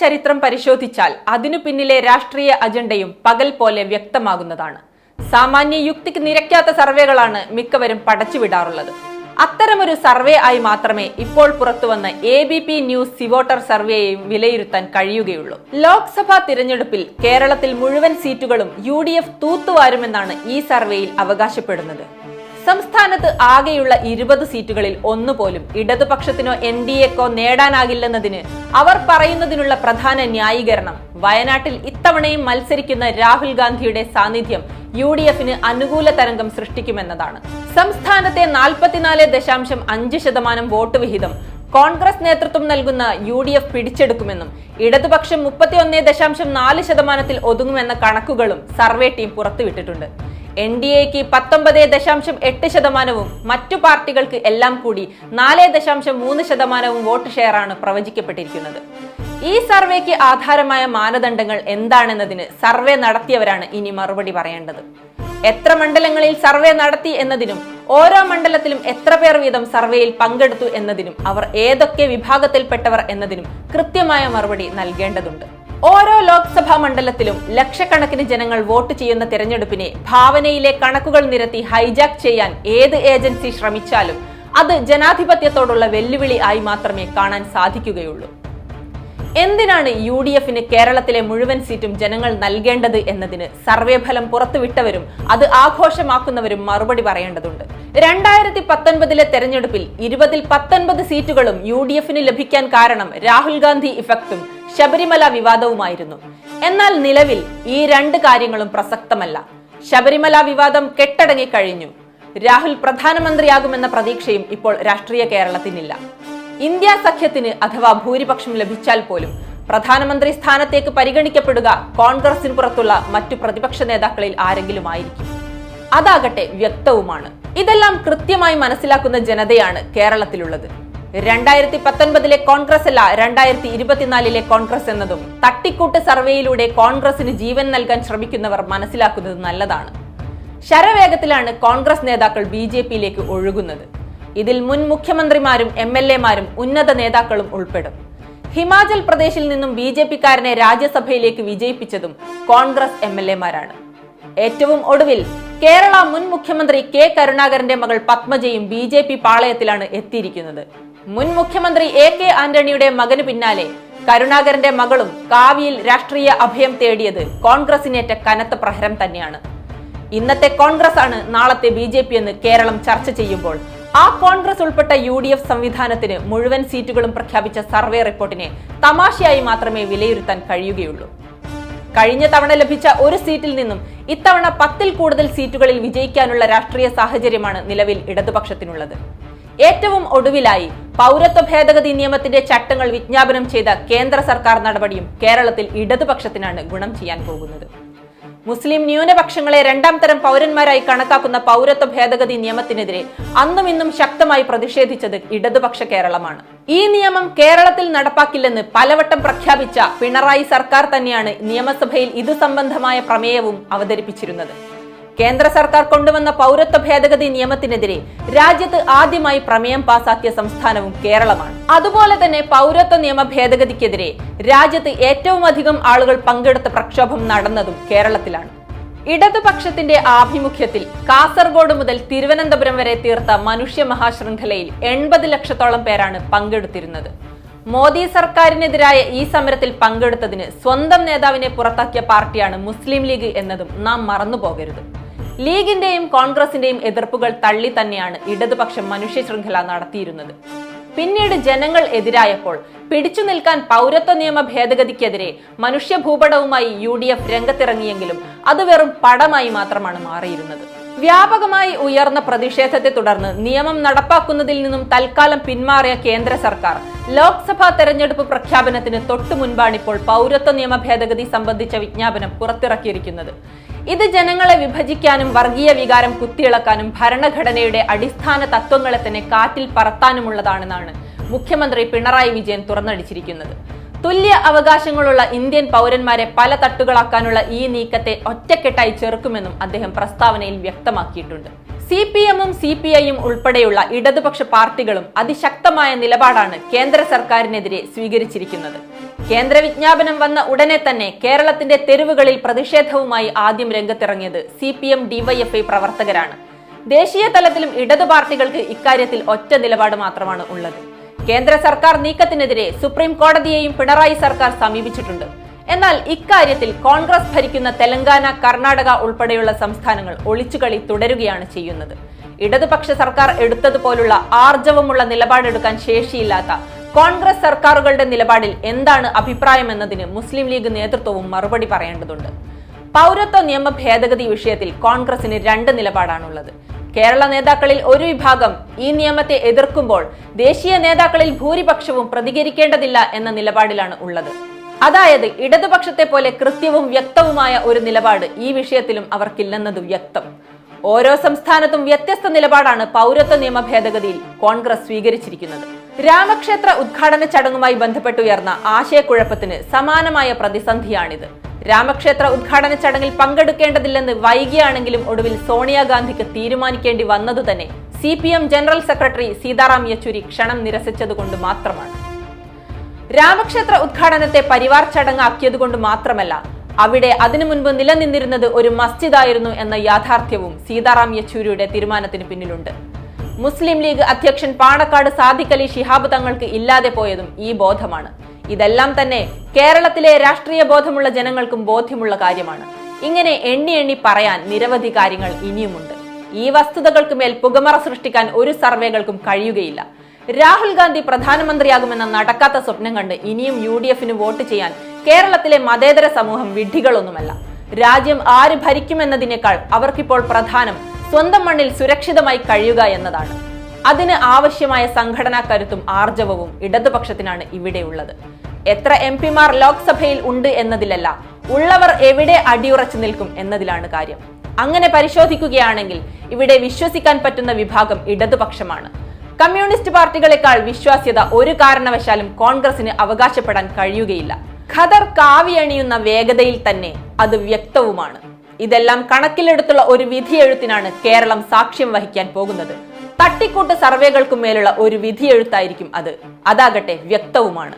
ചരിത്രം പരിശോധിച്ചാൽ അതിനു പിന്നിലെ രാഷ്ട്രീയ അജണ്ടയും പകൽ പോലെ വ്യക്തമാകുന്നതാണ്. സാമാന്യ യുക്തിക്ക് നിരക്കാത്ത സർവേകളാണ് മിക്കവരും പടച്ചുവിടാറുള്ളത്. അത്തരമൊരു സർവേ ആയി മാത്രമേ ഇപ്പോൾ പുറത്തുവന്ന A B P news CVoter സർവേയെയും വിലയിരുത്താൻ കഴിയുകയുള്ളൂ. ലോക്സഭാ തിരഞ്ഞെടുപ്പിൽ കേരളത്തിൽ മുഴുവൻ സീറ്റുകളും യു ഡി എഫ് തൂത്തുവാരുമെന്നാണ് ഈ സർവേയിൽ അവകാശപ്പെടുന്നത്. സംസ്ഥാനത്ത് ആകെയുള്ള ഇരുപത് സീറ്റുകളിൽ ഒന്നുപോലും ഇടതുപക്ഷത്തിനോ എൻ ഡി എക്കോ നേടാനാകില്ലെന്നതിന് അവർ പറയുന്നതിനുള്ള പ്രധാന ന്യായീകരണം. വയനാട്ടിൽ ഇത്തവണയും മത്സരിക്കുന്ന രാഹുൽ ഗാന്ധിയുടെ സാന്നിധ്യം യു ഡി എഫിന് അനുകൂല തരംഗം സൃഷ്ടിക്കുമെന്നതാണ്. സംസ്ഥാനത്തെ നാൽപ്പത്തിനാല് ദശാംശം അഞ്ച് ശതമാനം വോട്ട് വിഹിതം കോൺഗ്രസ് നേതൃത്വം നൽകുന്ന യു ഡി എഫ് പിടിച്ചെടുക്കുമെന്നും ഇടതുപക്ഷം മുപ്പത്തി ഒന്നേ ദശാംശം നാല് ശതമാനത്തിൽ ഒതുങ്ങുമെന്ന കണക്കുകളും സർവേ ടീം പുറത്തുവിട്ടിട്ടുണ്ട്. എൻ ഡി എക്ക് പത്തൊമ്പത് ദശാംശം എട്ട് ശതമാനവും മറ്റു പാർട്ടികൾക്ക് എല്ലാം കൂടി നാല് ദശാംശം മൂന്ന് ശതമാനവും വോട്ട് ഷെയറാണ് പ്രവചിക്കപ്പെട്ടിരിക്കുന്നത്. ഈ സർവേക്ക് ആധാരമായ മാനദണ്ഡങ്ങൾ എന്താണെന്നതിന് സർവേ നടത്തിയവരാണ് ഇനി മറുപടി പറയേണ്ടത്. എത്ര മണ്ഡലങ്ങളിൽ സർവേ നടത്തി എന്നതിനും ഓരോ മണ്ഡലത്തിലും എത്ര പേർ വീതം സർവേയിൽ പങ്കെടുത്തു എന്നതിനും അവർ ഏതൊക്കെ വിഭാഗത്തിൽപ്പെട്ടവർ എന്നതിനും കൃത്യമായ മറുപടി നൽകേണ്ടതുണ്ട്. ഓരോ ലോക്സഭാ മണ്ഡലത്തിലും ലക്ഷക്കണക്കിന് ജനങ്ങൾ വോട്ട് ചെയ്യുന്ന തിരഞ്ഞെടുപ്പിനെ ഭാവനയിലെ കണക്കുകൾ നിരത്തി ഹൈജാക്ക് ചെയ്യാൻ ഏത് ഏജൻസി ശ്രമിച്ചാലും അത് ജനാധിപത്യത്തോടുള്ള വെല്ലുവിളി ആയി മാത്രമേ കാണാൻ സാധിക്കുകയുള്ളൂ. എന്തിനാണ് യു ഡി എഫിന് കേരളത്തിലെ മുഴുവൻ സീറ്റും ജനങ്ങൾ നൽകേണ്ടത് എന്നതിന് സർവേ ഫലം പുറത്തുവിട്ടവരും അത് ആഘോഷമാക്കുന്നവരും മറുപടി പറയേണ്ടതുണ്ട്. രണ്ടായിരത്തി പത്തൊൻപതിലെ തെരഞ്ഞെടുപ്പിൽ ഇരുപതിൽ പത്തൊൻപത് സീറ്റുകളും യു ഡി എഫിന് ലഭിക്കാൻ കാരണം രാഹുൽ ഗാന്ധി ഇഫക്റ്റും ശബരിമല വിവാദവുമായിരുന്നു. എന്നാൽ നിലവിൽ ഈ രണ്ട് കാര്യങ്ങളും പ്രസക്തമല്ല. ശബരിമല വിവാദം കെട്ടടങ്ങി കഴിഞ്ഞു. രാഹുൽ പ്രധാനമന്ത്രിയാകുമെന്ന പ്രതീക്ഷയും ഇപ്പോൾ രാഷ്ട്രീയ കേരളത്തിനില്ല. ഇന്ത്യ സഖ്യത്തിന് അഥവാ ഭൂരിപക്ഷം ലഭിച്ചാൽ പോലും പ്രധാനമന്ത്രി സ്ഥാനത്തേക്ക് പരിഗണിക്കപ്പെടുക കോൺഗ്രസിന് പുറത്തുള്ള മറ്റു പ്രതിപക്ഷ നേതാക്കളിൽ ആരെങ്കിലും ആയിരിക്കും അതാകട്ടെ വ്യക്തവുമാണ്. ഇതെല്ലാം കൃത്യമായി മനസ്സിലാക്കുന്ന ജനതയാണ് കേരളത്തിലുള്ളത്. രണ്ടായിരത്തി പത്തൊൻപതിലെ കോൺഗ്രസ് അല്ല രണ്ടായിരത്തി ഇരുപത്തിനാലിലെ കോൺഗ്രസ് എന്നതും. തട്ടിക്കൂട്ട് സർവേയിലൂടെ കോൺഗ്രസിന് ജീവൻ നൽകാൻ ശ്രമിക്കുന്നവർ മനസ്സിലാക്കുന്നത് നല്ലതാണ്. ശരവേഗത്തിലാണ് കോൺഗ്രസ് നേതാക്കൾ ബി ജെ പിയിലേക്ക് ഒഴുകുന്നത്. ഇതിൽ മുൻ മുഖ്യമന്ത്രിമാരും എം എൽ എമാരും ഉന്നത നേതാക്കളും ഉൾപ്പെടും. ഹിമാചൽ പ്രദേശിൽ നിന്നും ബി ജെ പിക്കാരനെ രാജ്യസഭയിലേക്ക് വിജയിപ്പിച്ചതും കോൺഗ്രസ് എം എൽ എമാരാണ്. ഏറ്റവും ഒടുവിൽ കേരള മുൻ മുഖ്യമന്ത്രി കെ കരുണാകരന്റെ മകൾ പത്മജയും ബി ജെ പി പാളയത്തിലാണ് എത്തിയിരിക്കുന്നത്. മുൻ മുഖ്യമന്ത്രി എ കെ ആന്റണിയുടെ മകന് പിന്നാലെ കരുണാകരന്റെ മകളും കാവിയിൽ രാഷ്ട്രീയ അഭയം തേടിയത് കോൺഗ്രസിനേറ്റ കനത്ത പ്രഹരം തന്നെയാണ്. ഇന്നത്തെ കോൺഗ്രസ് ആണ് നാളത്തെ ബി ജെ പി എന്ന് കേരളം ചർച്ച ചെയ്യുമ്പോൾ ആ കോൺഗ്രസ് ഉൾപ്പെട്ട യു ഡി എഫ് സംവിധാനത്തിന് മുഴുവൻ സീറ്റുകളും പ്രഖ്യാപിച്ച സർവേ റിപ്പോർട്ടിനെ തമാശയായി മാത്രമേ വിലയിരുത്താൻ കഴിയുകയുള്ളൂ. കഴിഞ്ഞ തവണ ലഭിച്ച ഒരു സീറ്റിൽ നിന്നും ഇത്തവണ പത്തിൽ കൂടുതൽ സീറ്റുകളിൽ വിജയിക്കാനുള്ള രാഷ്ട്രീയ സാഹചര്യമാണ് നിലവിൽ ഇടതുപക്ഷത്തിനുള്ളത്. ഏറ്റവും ഒടുവിലായി പൗരത്വ ഭേദഗതി നിയമത്തിന്റെ ചട്ടങ്ങൾ വിജ്ഞാപനം ചെയ്ത കേന്ദ്ര സർക്കാർ നടപടിയും കേരളത്തിൽ ഇടതുപക്ഷത്തിനാണ് ഗുണം ചെയ്യാൻ പോകുന്നത്. മുസ്ലിം ന്യൂനപക്ഷങ്ങളെ രണ്ടാം തരം പൗരന്മാരായി കണക്കാക്കുന്ന പൗരത്വ ഭേദഗതി നിയമത്തിനെതിരെ അന്നും ഇന്നും ശക്തമായി പ്രതിഷേധിച്ചത് ഇടതുപക്ഷ കേരളമാണ്. ഈ നിയമം കേരളത്തിൽ നടപ്പാക്കില്ലെന്ന് പലവട്ടം പ്രഖ്യാപിച്ച പിണറായി സർക്കാർ തന്നെയാണ് നിയമസഭയിൽ ഇതു സംബന്ധമായ പ്രമേയവും അവതരിപ്പിച്ചിരുന്നത്. കേന്ദ്ര സർക്കാർ കൊണ്ടുവന്ന പൗരത്വ ഭേദഗതി നിയമത്തിനെതിരെ രാജ്യത്ത് ആദ്യമായി പ്രമേയം പാസാക്കിയ സംസ്ഥാനവും കേരളമാണ്. അതുപോലെ തന്നെ പൗരത്വ നിയമ ഭേദഗതിക്കെതിരെ രാജ്യത്ത് ഏറ്റവും അധികം ആളുകൾ പങ്കെടുത്ത പ്രക്ഷോഭം നടന്നതും കേരളത്തിലാണ്. ഇടതുപക്ഷത്തിന്റെ ആഭിമുഖ്യത്തിൽ കാസർഗോഡ് മുതൽ തിരുവനന്തപുരം വരെ തീർത്ത മനുഷ്യ മഹാശൃംഖലയിൽ എൺപത് ലക്ഷത്തോളം പേരാണ് പങ്കെടുത്തിരുന്നത്. മോദി സർക്കാരിനെതിരായ ഈ സമരത്തിൽ പങ്കെടുത്തതിന് സ്വന്തം നേതാവിനെ പുറത്താക്കിയ പാർട്ടിയാണ് മുസ്ലിം ലീഗ് എന്നതും നാം മറന്നുപോകരുത്. ലീഗിന്റെയും കോൺഗ്രസിന്റെയും എതിർപ്പുകൾ തള്ളി തന്നെയാണ് ഇടതുപക്ഷം മനുഷ്യ ശൃംഖല നടത്തിയിരുന്നത്. പിന്നീട് ജനങ്ങൾ എതിരായപ്പോൾ പിടിച്ചു നിൽക്കാൻ പൗരത്വ നിയമ ഭേദഗതിക്കെതിരെ മനുഷ്യ ഭൂപടവുമായി യു ഡി എഫ് രംഗത്തിറങ്ങിയെങ്കിലും അത് വെറും പടമായി മാത്രമാണ് മാറിയിരുന്നത്. വ്യാപകമായി ഉയർന്ന പ്രതിഷേധത്തെ തുടർന്ന് നിയമം നടപ്പാക്കുന്നതിൽ നിന്നും തൽക്കാലം പിന്മാറിയ കേന്ദ്ര സർക്കാർ ലോക്സഭാ തെരഞ്ഞെടുപ്പ് പ്രഖ്യാപനത്തിന് തൊട്ടു മുൻപാണിപ്പോൾ പൗരത്വ നിയമ ഭേദഗതി സംബന്ധിച്ച വിജ്ഞാപനം പുറത്തിറക്കിയിരിക്കുന്നത്. ഇത് ജനങ്ങളെ വിഭജിക്കാനും വർഗീയ വികാരം കുത്തിയിളക്കാനും ഭരണഘടനയുടെ അടിസ്ഥാന തത്വങ്ങളെ തന്നെ കാറ്റിൽ പറത്താനുമുള്ളതാണെന്നാണ് മുഖ്യമന്ത്രി പിണറായി വിജയൻ തുറന്നടിച്ചിരിക്കുന്നത്. തുല്യ അവകാശങ്ങളുള്ള ഇന്ത്യൻ പൗരന്മാരെ പല തട്ടുകളാക്കാനുള്ള ഈ നീക്കത്തെ ഒറ്റക്കെട്ടായി ചെറുക്കുമെന്നും അദ്ദേഹം പ്രസ്താവനയിൽ വ്യക്തമാക്കിയിട്ടുണ്ട്. സി പി എമ്മും സി പി ഐയും ഉൾപ്പെടെയുള്ള ഇടതുപക്ഷ പാർട്ടികളും അതിശക്തമായ നിലപാടാണ് കേന്ദ്ര സർക്കാരിനെതിരെ സ്വീകരിച്ചിരിക്കുന്നത്. കേന്ദ്ര വിജ്ഞാപനം വന്ന ഉടനെ തന്നെ കേരളത്തിന്റെ തെരുവുകളിൽ പ്രതിഷേധവുമായി ആദ്യം രംഗത്തിറങ്ങിയത് സി പി എം ഡിവൈഎഫ്ഐ പ്രവർത്തകരാണ്. ദേശീയ തലത്തിലും ഇടതു പാർട്ടികൾക്ക് ഇക്കാര്യത്തിൽ ഒറ്റ നിലപാട് മാത്രമാണ് ഉള്ളത്. കേന്ദ്ര സർക്കാർ നീക്കത്തിനെതിരെ സുപ്രീം കോടതിയെയും പിണറായി സർക്കാർ സമീപിച്ചിട്ടുണ്ട്. എന്നാൽ ഇക്കാര്യത്തിൽ കോൺഗ്രസ് ഭരിക്കുന്ന തെലങ്കാന കർണാടക ഉൾപ്പെടെയുള്ള സംസ്ഥാനങ്ങൾ ഒളിച്ചുകളി തുടരുകയാണ് ചെയ്യുന്നത്. ഇടതുപക്ഷ സർക്കാർ എടുത്തതുപോലുള്ള ആർജവമുള്ള നിലപാടെടുക്കാൻ ശേഷിയില്ലാത്ത കോൺഗ്രസ് സർക്കാരുകളുടെ നിലപാടിൽ എന്താണ് അഭിപ്രായമെന്നതിന് മുസ്ലിം ലീഗ് നേതൃത്വവും മറുപടി പറയേണ്ടതുണ്ട്. പൗരത്വ നിയമ ഭേദഗതി വിഷയത്തിൽ കോൺഗ്രസിന് രണ്ട് നിലപാടാണുള്ളത്. കേരള നേതാക്കളിൽ ഒരു വിഭാഗം ഈ നിയമത്തെ എതിർക്കുമ്പോൾ ദേശീയ നേതാക്കളിൽ ഭൂരിപക്ഷവും പ്രതികരിക്കേണ്ടതില്ല എന്ന നിലപാടിലാണ് ഉള്ളത്. അതായത് ഇടതുപക്ഷത്തെ പോലെ കൃത്യവും വ്യക്തവുമായ ഒരു നിലപാട് ഈ വിഷയത്തിലും അവർക്കില്ലെന്നത് വ്യക്തം. ഓരോ സംസ്ഥാനത്തും വ്യത്യസ്ത നിലപാടാണ് പൗരത്വ നിയമ ഭേദഗതിയിൽ കോൺഗ്രസ് സ്വീകരിച്ചിരിക്കുന്നത്. രാമക്ഷേത്ര ഉദ്ഘാടന ചടങ്ങുമായി ബന്ധപ്പെട്ടുയർന്ന ആശയക്കുഴപ്പത്തിന് സമാനമായ പ്രതിസന്ധിയാണിത്. രാമക്ഷേത്ര ഉദ്ഘാടന ചടങ്ങിൽ പങ്കെടുക്കേണ്ടതില്ലെന്ന് വൈകിയാണെങ്കിലും ഒടുവിൽ സോണിയാഗാന്ധിക്ക് തീരുമാനിക്കേണ്ടി വന്നതു തന്നെ C general secretary Sitaram Yechury ക്ഷണം നിരസിച്ചതുകൊണ്ട് മാത്രമാണ്. രാമക്ഷേത്ര ഉദ്ഘാടനത്തെ പരിവാർ ചടങ്ങാക്കിയതുകൊണ്ട് മാത്രമല്ല അവിടെ അതിനു മുൻപ് നിലനിന്നിരുന്നത് ഒരു മസ്ജിദായിരുന്നു എന്ന യാഥാർത്ഥ്യവും സീതാറാം യെച്ചൂരിയുടെ തീരുമാനത്തിന് പിന്നിലുണ്ട്. മുസ്ലിം ലീഗ് അധ്യക്ഷൻ പാണക്കാട് സാദിഖ് അലി ഷിഹാബ് തങ്ങൾക്ക് ഇല്ലാതെ പോയതും ഈ ബോധമാണ്. ഇതെല്ലാം തന്നെ കേരളത്തിലെ രാഷ്ട്രീയ ബോധമുള്ള ജനങ്ങൾക്കും ബോധ്യമുള്ള കാര്യമാണ്. ഇങ്ങനെ എണ്ണി എണ്ണി പറയാൻ നിരവധി കാര്യങ്ങൾ ഇനിയുമുണ്ട്. ഈ വസ്തുതകൾക്ക് മേൽ പുകമറ സൃഷ്ടിക്കാൻ ഒരു സർവേകൾക്കും കഴിയുകയില്ല. രാഹുൽ ഗാന്ധി പ്രധാനമന്ത്രിയാകുമെന്ന നടക്കാത്ത സ്വപ്നം കണ്ട് ഇനിയും യു ഡി എഫിന് വോട്ട് ചെയ്യാൻ കേരളത്തിലെ മതേതര സമൂഹം വിഡ്ഢികളൊന്നുമല്ല. രാജ്യം ആര് ഭരിക്കുമെന്നതിനേക്കാൾ അവർക്കിപ്പോൾ പ്രധാനം സ്വന്തം മണ്ണിൽ സുരക്ഷിതമായി കഴിയുക എന്നതാണ്. അതിന് ആവശ്യമായ സംഘടനാ കരുത്തും ആർജവവും ഇടതുപക്ഷത്തിനാണ് ഇവിടെയുള്ളത്. എത്ര എം പിമാർ ലോക്സഭയിൽ ഉണ്ട് എന്നതിലല്ല ഉള്ളവർ എവിടെ അടിയുറച്ചു നിൽക്കും എന്നതിലാണ് കാര്യം. അങ്ങനെ പരിശോധിക്കുകയാണെങ്കിൽ ഇവിടെ വിശ്വസിക്കാൻ പറ്റുന്ന വിഭാഗം ഇടതുപക്ഷമാണ്. കമ്മ്യൂണിസ്റ്റ് പാർട്ടികളെക്കാൾ വിശ്വാസ്യത ഒരു കാരണവശാലും കോൺഗ്രസിന് അവകാശപ്പെടാൻ കഴിയുകയില്ല. ഖദർ കാവിയണിയുന്ന വേഗതയിൽ തന്നെ അത് വ്യക്തവുമാണ്. ഇതെല്ലാം കണക്കിലെടുത്തുള്ള ഒരു വിധിയെഴുത്തിനാണ് കേരളം സാക്ഷ്യം വഹിക്കാൻ പോകുന്നത്. തട്ടിക്കൂട്ട് സർവേകൾക്കും മേലുള്ള ഒരു വിധിയെഴുത്തായിരിക്കും അത്. അതാകട്ടെ വ്യക്തവുമാണ്.